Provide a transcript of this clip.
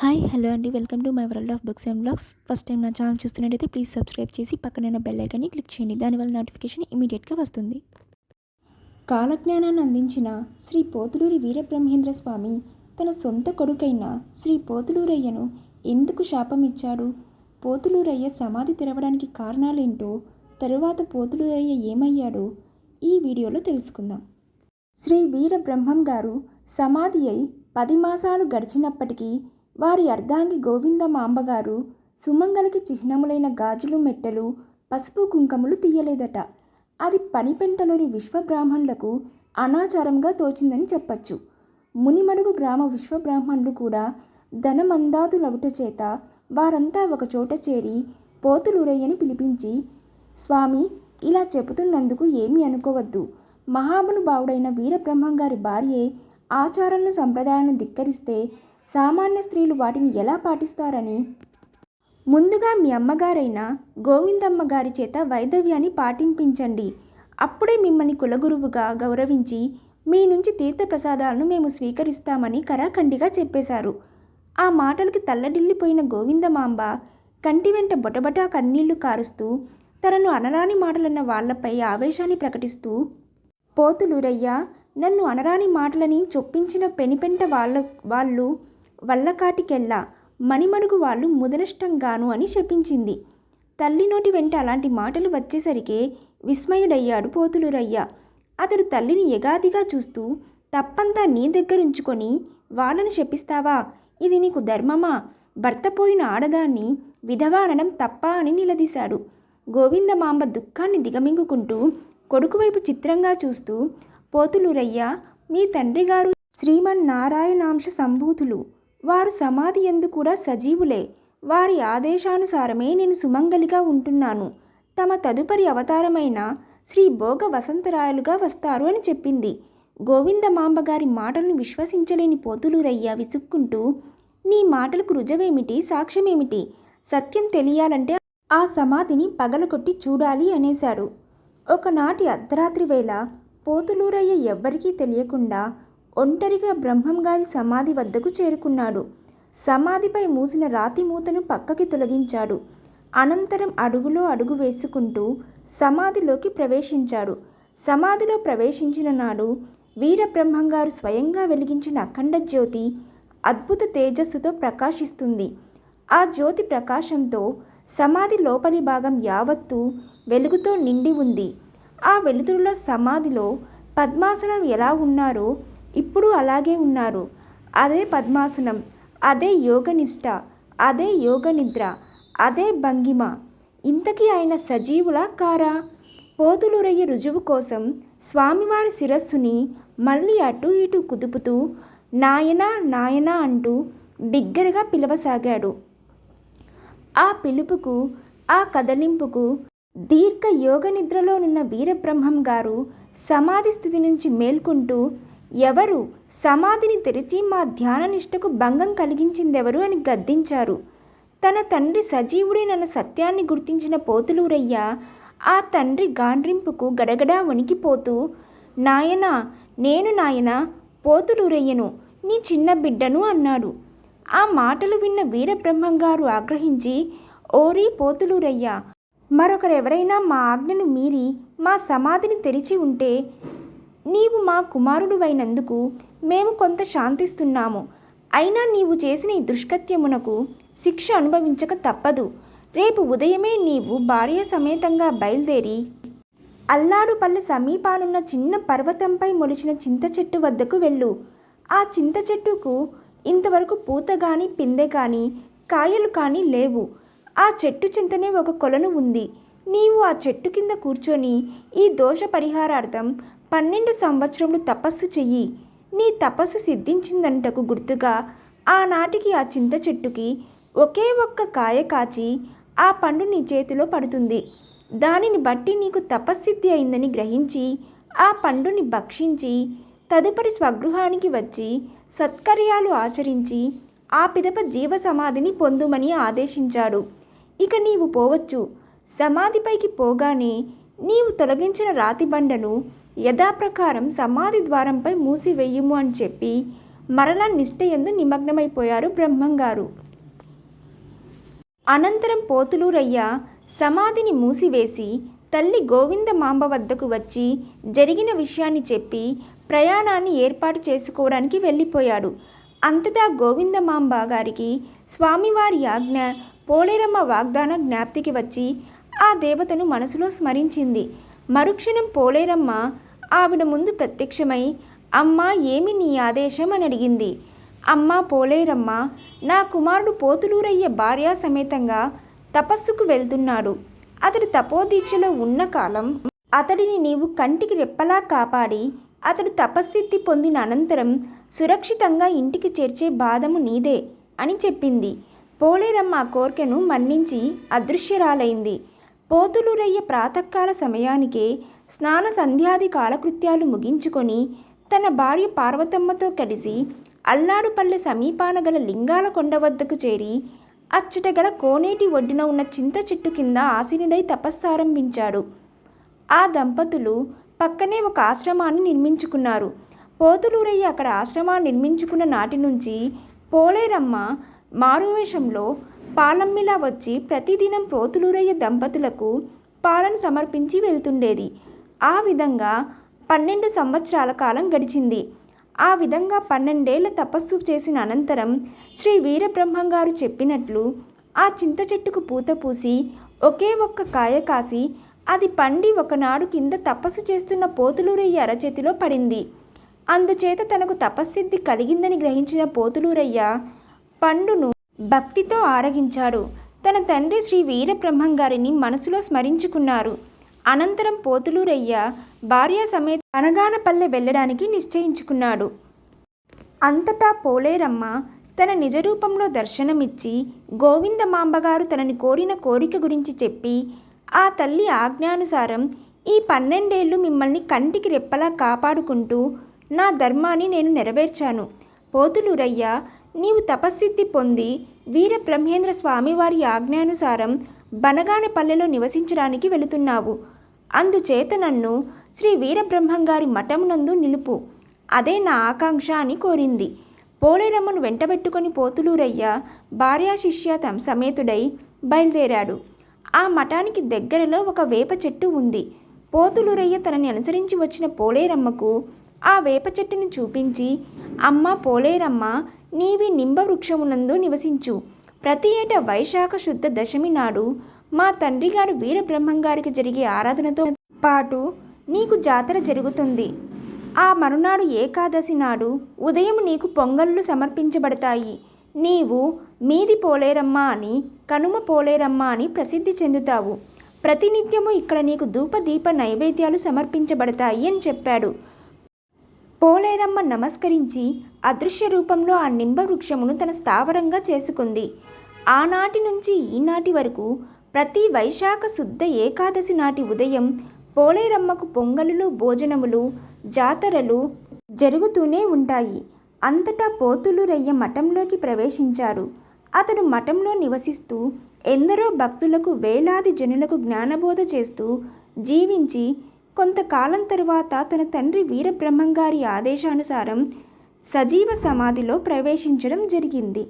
Hi hello అండి. Welcome to my world of books and blogs. First time నా channel చూస్తున్నట్టయితే please subscribe చేసి పక్కన బెల్ ఐకాన్ని క్లిక్ చేయండి. దానివల్ల నోటిఫికేషన్ ఇమీడియట్గా వస్తుంది. కాలజ్ఞానాన్ని అందించిన శ్రీ పోతులూరి వీరబ్రహ్మేంద్ర స్వామి తన సొంత కొడుకైన శ్రీ పోతులూరయ్యను ఎందుకు శాపం ఇచ్చాడు పోతులూరయ్య సమాధి తెరవడానికి కారణాలేంటో తరువాత పోతులూరయ్య ఏమయ్యాడో? ఈ వీడియోలో తెలుసుకుందాం. శ్రీ వీరబ్రహ్మం గారు సమాధి అయి పది మాసాలు గడిచినప్పటికీ వారి అర్ధాంగి గోవిందమాంబగారు సుమంగలికి చిహ్నములైన గాజులు మెట్టెలు పసుపు కుంకుమలు తీయలేదట. అది పనిపెంటలోని విశ్వబ్రాహ్మణులకు అనాచారంగా తోచిందని చెప్పచ్చు. మునిమడుగు గ్రామ విశ్వబ్రాహ్మణులు కూడా ధనమందాదులగుట చేత వారంతా ఒకచోట చేరి పోతులూరయ్యని పిలిపించి స్వామి ఇలా చెబుతున్నందుకు ఏమీ అనుకోవద్దు. మహానుభావుడైన వీరబ్రహ్మం గారి భార్యే ఆచారాలను సంప్రదాయాలను ధిక్కరిస్తే సామాన్య స్త్రీలు వాటిని ఎలా పాటిస్తారని? ముందుగా మీ అమ్మగారైన గోవిందమ్మ గారి చేత వైదవ్యాన్ని పాటింపించండి. అప్పుడే మిమ్మల్ని కులగురువుగా గౌరవించి మీ నుంచి తీర్థప్రసాదాలను మేము స్వీకరిస్తామని కరాఖండిగా చెప్పేశారు. ఆ మాటలకి తల్లడిల్లిపోయిన గోవిందమాంబ కంటి వెంట బొటబటా కన్నీళ్ళు కారుస్తూ తనను అనరాని మాటలన్న వాళ్ళపై ఆవేశాన్ని ప్రకటిస్తూ పోతులూరయ్య నన్ను అనరాని మాటలని చొప్పించిన పెనిపెంట వాళ్ళ వాళ్ళు వల్లకాటికెల్లా మణిమడుగు వాళ్ళు ముదనష్టంగాను అని శపించింది తల్లి నోటి వెంట అలాంటి మాటలు వచ్చేసరికే విస్మయుడయ్యాడు పోతులూరయ్య. అతడు తల్లిని ఎగాదిగా చూస్తూ తప్పంతా నీ దగ్గరుంచుకొని వాళ్ళను శపిస్తావా ఇది నీకు ధర్మమా? భర్త పోయిన ఆడదాన్ని విధవానడం తప్ప? అని నిలదీశాడు. గోవిందమాంబ దుఃఖాన్ని దిగమింగుకుంటూ కొడుకు వైపు చిత్రంగా చూస్తూ పోతులూరయ్య మీ తండ్రిగారు శ్రీమన్నారాయణాంశ సంభూతులు. వారు సమాధి ఎందు కూడా సజీవులే. వారి ఆదేశానుసారమే నేను సుమంగలిగా ఉంటున్నాను. తమ తదుపరి అవతారమైన శ్రీ భోగ వసంతరాయలుగా వస్తారు అని చెప్పింది. గోవిందమాంబ గారి మాటలను విశ్వసించలేని పోతులూరయ్య విసుక్కుంటూ నీ మాటలకు రుజవేమిటి? సాక్ష్యమేమిటి? సత్యం తెలియాలంటే ఆ సమాధిని పగలగొట్టి చూడాలి అనేశాడు ఒకనాటి అర్ధరాత్రి వేళ పోతులూరయ్య ఎవ్వరికీ తెలియకుండా ఒంటరిగా బ్రహ్మంగారి సమాధి వద్దకు చేరుకున్నాడు. సమాధిపై మూసిన రాతి మూతను పక్కకి తొలగించాడు. అనంతరం అడుగులో అడుగు వేసుకుంటూ సమాధిలోకి ప్రవేశించాడు. సమాధిలో ప్రవేశించిన నాడు వీరబ్రహ్మంగారు స్వయంగా వెలిగించిన అఖండ జ్యోతి అద్భుత తేజస్సుతో ప్రకాశిస్తుంది. ఆ జ్యోతి ప్రకాశంతో సమాధి లోపలి భాగం యావత్తు వెలుగుతో నిండి ఉంది. ఆ వెలుతురులో సమాధిలో పద్మాసనం ఎలా ఉన్నారో ఇప్పుడు అలాగే ఉన్నారు. అదే పద్మాసనం అదే యోగనిష్ట అదే యోగ నిద్ర అదే భంగిమ. ఇంతకీ ఆయన సజీవులా కారా? పోతులూరయ్య రుజువు కోసం స్వామివారి శిరస్సుని మళ్ళీ అటు ఇటు కుదుపుతూ నాయనా నాయనా అంటూ బిగ్గరగా పిలవసాగాడు. ఆ పిలుపుకు ఆ కదలింపుకు దీర్ఘ యోగ నిద్రలోనున్న వీరబ్రహ్మం గారు సమాధి స్థితి నుంచి మేల్కొంటూ ఎవరు సమాధిని తెరిచి మా ధ్యాననిష్టకు భంగం కలిగించిందెవరు అని గద్దించారు. తన తండ్రి సజీవుడేనన్న సత్యాన్ని గుర్తించిన పోతులూరయ్య ఆ తండ్రి గాండ్రింపుకు గడగడా వణికిపోతూ నాయనా నేను నాయన పోతులూరయ్యను నీ చిన్న బిడ్డను అన్నాడు. ఆ మాటలు విన్న వీరబ్రహ్మంగారు ఆగ్రహించి ఓరి పోతులూరయ్య మరొకరెవరైనా మా ఆజ్ఞను మీరి మా సమాధిని తెరిచి ఉంటే నీవు మా కుమారుడువైనందుకు మేము కొంత శాంతిస్తున్నాము. అయినా నీవు చేసిన ఈ దుష్కత్యమునకు శిక్ష అనుభవించక తప్పదు. రేపు ఉదయమే నీవు భార్య సమేతంగా బయలుదేరి అల్లాడుపల్లి సమీపానున్న చిన్న పర్వతంపై మొలిచిన చింత చెట్టు వద్దకు వెళ్ళు. ఆ చింత చెట్టుకు ఇంతవరకు పూత కానీ పిందె కానీ కాయలు కానీ లేవు. ఆ చెట్టు చింతనే ఒక కొలను ఉంది. నీవు ఆ చెట్టు కింద కూర్చొని ఈ దోష పరిహారార్థం పన్నెండు సంవత్సరములు తపస్సు చెయ్యి. నీ తపస్సు సిద్ధించిందంటకు గుర్తుగా ఆనాటికి ఆ చింత చెట్టుకి ఒకే ఒక్క కాయ కాచి ఆ పండు నీ చేతిలో పడుతుంది. దానిని బట్టి నీకు తపస్సిద్ధి అయిందని గ్రహించి ఆ పండుని భక్షించి తదుపరి స్వగృహానికి వచ్చి సత్కర్యాలు ఆచరించి ఆ పిదప జీవ సమాధిని పొందుమని ఆదేశించాడు. ఇక నీవు పోవచ్చు. సమాధిపైకి పోగానే నీవు తొలగించిన రాతి బండను యథాప్రకారం సమాధి ద్వారంపై మూసివేయుము అని చెప్పి మరలా నిష్ఠయందు నిమగ్నమైపోయారు బ్రహ్మంగారు. అనంతరం పోతులూరయ్య సమాధిని మూసివేసి తల్లి గోవిందమాంబ వద్దకు వచ్చి జరిగిన విషయాన్ని చెప్పి ప్రయాణాన్ని ఏర్పాటు చేసుకోవడానికి వెళ్ళిపోయాడు. అంతటా గోవిందమాంబ గారికి స్వామివారి ఆజ్ఞ పోలేరమ్మ వాగ్దాన జ్ఞాప్తికి వచ్చి ఆ దేవతను మనసులో స్మరించింది. మరుక్షణం పోలేరమ్మ ఆవిడ ముందు ప్రత్యక్షమై అమ్మా ఏమి నీ ఆదేశం? అని అడిగింది. అమ్మ పోలేరమ్మ నా కుమారుడు పోతులూరయ్య భార్యా సమేతంగా తపస్సుకు వెళ్తున్నాడు. అతడు తపోదీక్షలో ఉన్న కాలం అతడిని నీవు కంటికి రెప్పలా కాపాడి అతడు తపస్సిద్ధి పొందిన అనంతరం సురక్షితంగా ఇంటికి చేర్చే బాధము నీదే అని చెప్పింది. పోలేరమ్మ కోరికను మన్నించి అదృశ్యరాలైంది. పోతులూరయ్య ప్రాతకాల సమయానికే స్నాన సంధ్యాది కాలకృత్యాలు ముగించుకొని తన భార్య పార్వతమ్మతో కలిసి అల్లాడుపల్లె సమీపాన గల లింగాల కొండ వద్దకు చేరి అచ్చట గల కోనేటి ఒడ్డున ఉన్న చింత చెట్టు కింద ఆసీనుడై తపస్సారంభించాడు. ఆ దంపతులు పక్కనే ఒక ఆశ్రమాన్ని నిర్మించుకున్నారు. పోతులూరయ్య అక్కడ ఆశ్రమాన్ని నిర్మించుకున్న నాటి నుంచి పోలేరమ్మ మారువేషంలో పాలమ్మిలా వచ్చి ప్రతిదినం పోతులూరయ్య దంపతులకు పాలను సమర్పించి వెళ్తుండేది. ఆ విధంగా పన్నెండు సంవత్సరాల కాలం గడిచింది. ఆ విధంగా పన్నెండేళ్ళ తపస్సు చేసిన అనంతరం శ్రీ వీరబ్రహ్మంగారు చెప్పినట్లు ఆ చింత చెట్టుకు పూత పూసి ఒకే ఒక్క కాయ కాసి అది పండి ఒకనాడు కింద తపస్సు చేస్తున్న పోతులూరయ్య అరచేతిలో పడింది. అందుచేత తనకు తపస్సిద్ధి కలిగిందని గ్రహించిన పోతులూరయ్య పండును భక్తితో ఆరగించాడు. తన తండ్రి శ్రీ వీరబ్రహ్మంగారిని మనసులో స్మరించుకున్నారు. అనంతరం పోతులూరయ్య భార్య సమేత అనగానపల్లె వెళ్ళడానికి నిశ్చయించుకున్నాడు. అంతటా పోలేరమ్మ తన నిజరూపంలో దర్శనమిచ్చి గోవిందమాంబగారు తనని కోరిన కోరిక గురించి చెప్పి ఆ తల్లి ఆజ్ఞానుసారం ఈ పన్నెండేళ్ళు మిమ్మల్ని కంటికి రెప్పలా కాపాడుకుంటూ నా ధర్మాన్ని నేను నెరవేర్చాను. పోతులూరయ్య నీవు తపస్సిద్ధి పొంది వీర బ్రహ్మేంద్ర స్వామివారి ఆజ్ఞానుసారం బనగానపల్లెలో నివసించడానికి వెళుతున్నావు. అందుచేత నన్ను శ్రీ వీరబ్రహ్మంగారి మఠమునందు నిలుపు. అదే నా ఆకాంక్ష అని కోరింది. పోలేరమ్మను వెంటబెట్టుకుని పోతులూరయ్య భార్యా శిష్య తమ సమేతుడై బయలుదేరాడు. ఆ మఠానికి దగ్గరలో ఒక వేప చెట్టు ఉంది. పోతులూరయ్య తనని అనుసరించి వచ్చిన పోలేరమ్మకు ఆ వేప చెట్టును చూపించి అమ్మ పోలేరమ్మ నీవి నింబ వృక్షమునందు నివసించు. ప్రతి ఏటా వైశాఖ శుద్ధ దశమి నాడు మా తండ్రి గారు వీరబ్రహ్మంగారికి జరిగే ఆరాధనతో పాటు నీకు జాతర జరుగుతుంది. ఆ మరునాడు ఏకాదశి నాడు ఉదయం నీకు పొంగళ్ళు సమర్పించబడతాయి. నీవు మీది పోలేరమ్మ అని కనుమ పోలేరమ్మ అని ప్రసిద్ధి చెందుతావు. ప్రతినిత్యము ఇక్కడ నీకు ధూపదీప నైవేద్యాలు సమర్పించబడతాయి అని చెప్పాడు. పోలేరమ్మ నమస్కరించి అదృశ్య రూపంలో ఆ నింబ వృక్షమును తన స్థావరంగా చేసుకుంది. ఆనాటి నుంచి ఈనాటి వరకు ప్రతి వైశాఖ శుద్ధ ఏకాదశి నాటి ఉదయం పోలేరమ్మకు పొంగలులు భోజనములు జాతరలు జరుగుతూనే ఉంటాయి. అంతటా పోతులూరయ్య మఠంలోకి ప్రవేశించారు. అతడు మఠంలో నివసిస్తూ ఎందరో భక్తులకు వేలాది జనులకు జ్ఞానబోధ చేస్తూ జీవించి కొంతకాలం తరువాత తన తండ్రి వీరబ్రహ్మంగారి ఆదేశానుసారం సజీవ సమాధిలో ప్రవేశించడం జరిగింది.